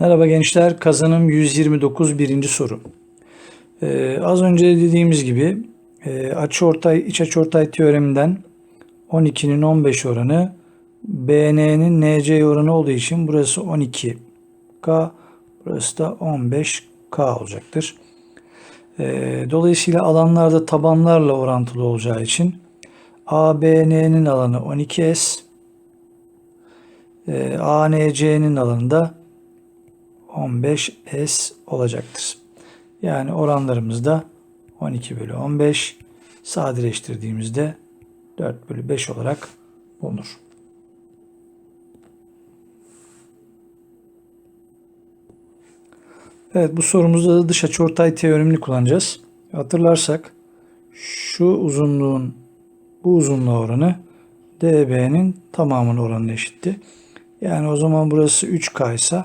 Merhaba gençler, kazanım 129 birinci soru. Ee, az önce dediğimiz gibi e, açıortay, iç açıortay teoreminden 12'nin 15 oranı BN'nin NC oranı olduğu için burası 12K, burası da 15K olacaktır. Ee, dolayısıyla alanlarda tabanlarla orantılı olacağı için ABN'nin alanı 12S, e, ANC'nin alanı da 15S olacaktır. Yani oranlarımız da 12 bölü 15 sadeleştirdiğimizde 4 bölü 5 olarak bulunur. Evet bu sorumuzda da dış açıortay teoremini kullanacağız. Hatırlarsak şu uzunluğun bu uzunluğa oranı DB'nin tamamının oranına eşitti. Yani o zaman burası 3K ise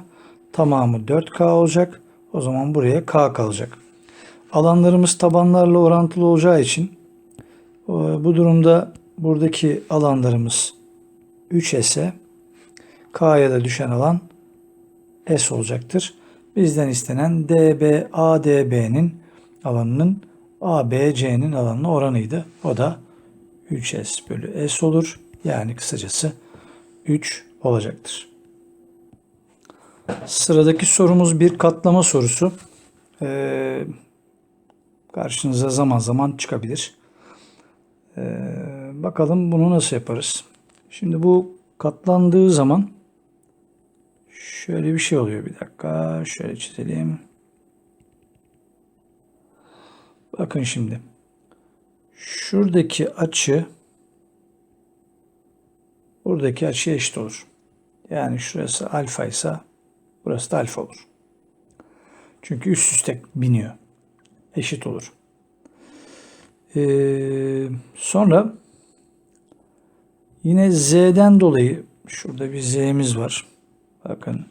tamamı 4K olacak. O zaman buraya K kalacak. Alanlarımız tabanlarla orantılı olacağı için e, bu durumda buradaki alanlarımız 3S'e K'ya da düşen alan S olacaktır. Bizden istenen DB ADB'nin alanının ABC'nin alanına oranıydı. O da 3S bölü S olur. Yani kısacası 3 olacaktır. Sıradaki sorumuz bir katlama sorusu. Ee, karşınıza zaman zaman çıkabilir. Ee, bakalım bunu nasıl yaparız. Şimdi bu katlandığı zaman şöyle bir şey oluyor. Bir dakika şöyle çizelim. Bakın şimdi. Şuradaki açı buradaki açıya eşit olur. Yani şurası alfa ise burası da alfa olur. Çünkü üst üste biniyor. Eşit olur. Ee, sonra yine z'den dolayı şurada bir z'miz var. Bakın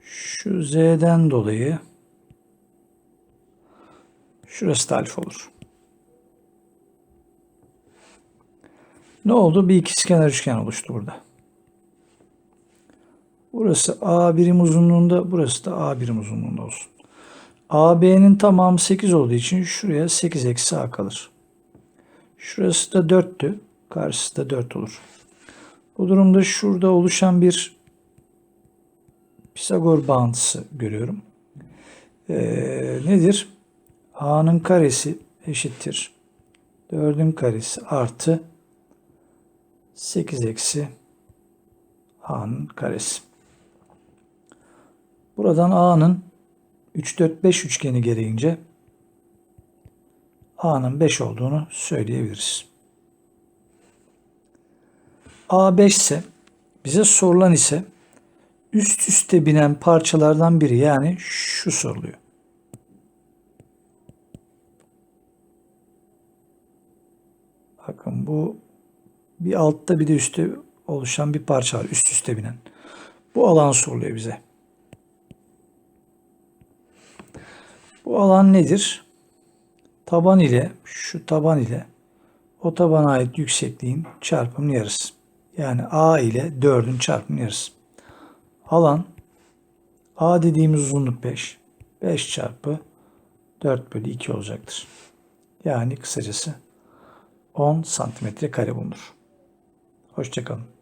şu z'den dolayı şurası da alfa olur. Ne oldu? Bir ikizkenar üçgen oluştu burada. Burası A birim uzunluğunda, burası da A birim uzunluğunda olsun. AB'nin tamamı 8 olduğu için şuraya 8 eksi A kalır. Şurası da 4'tü. Karşısı da 4 olur. Bu durumda şurada oluşan bir Pisagor bağıntısı görüyorum. Ee, nedir? A'nın karesi eşittir. 4'ün karesi artı 8 eksi A'nın karesi. Buradan A'nın 3, 4, 5 üçgeni gereğince A'nın 5 olduğunu söyleyebiliriz. A 5 ise bize sorulan ise üst üste binen parçalardan biri yani şu soruluyor. Bakın bu bir altta bir de üstte oluşan bir parça var. Üst üste binen. Bu alan soruluyor bize. Bu alan nedir? Taban ile şu taban ile o tabana ait yüksekliğin çarpımının yarısı. Yani A ile 4'ün çarpımının yarısı. Alan A dediğimiz uzunluk 5. 5 çarpı 4 bölü 2 olacaktır. Yani kısacası 10 santimetre kare bulunur. Hoşçakalın.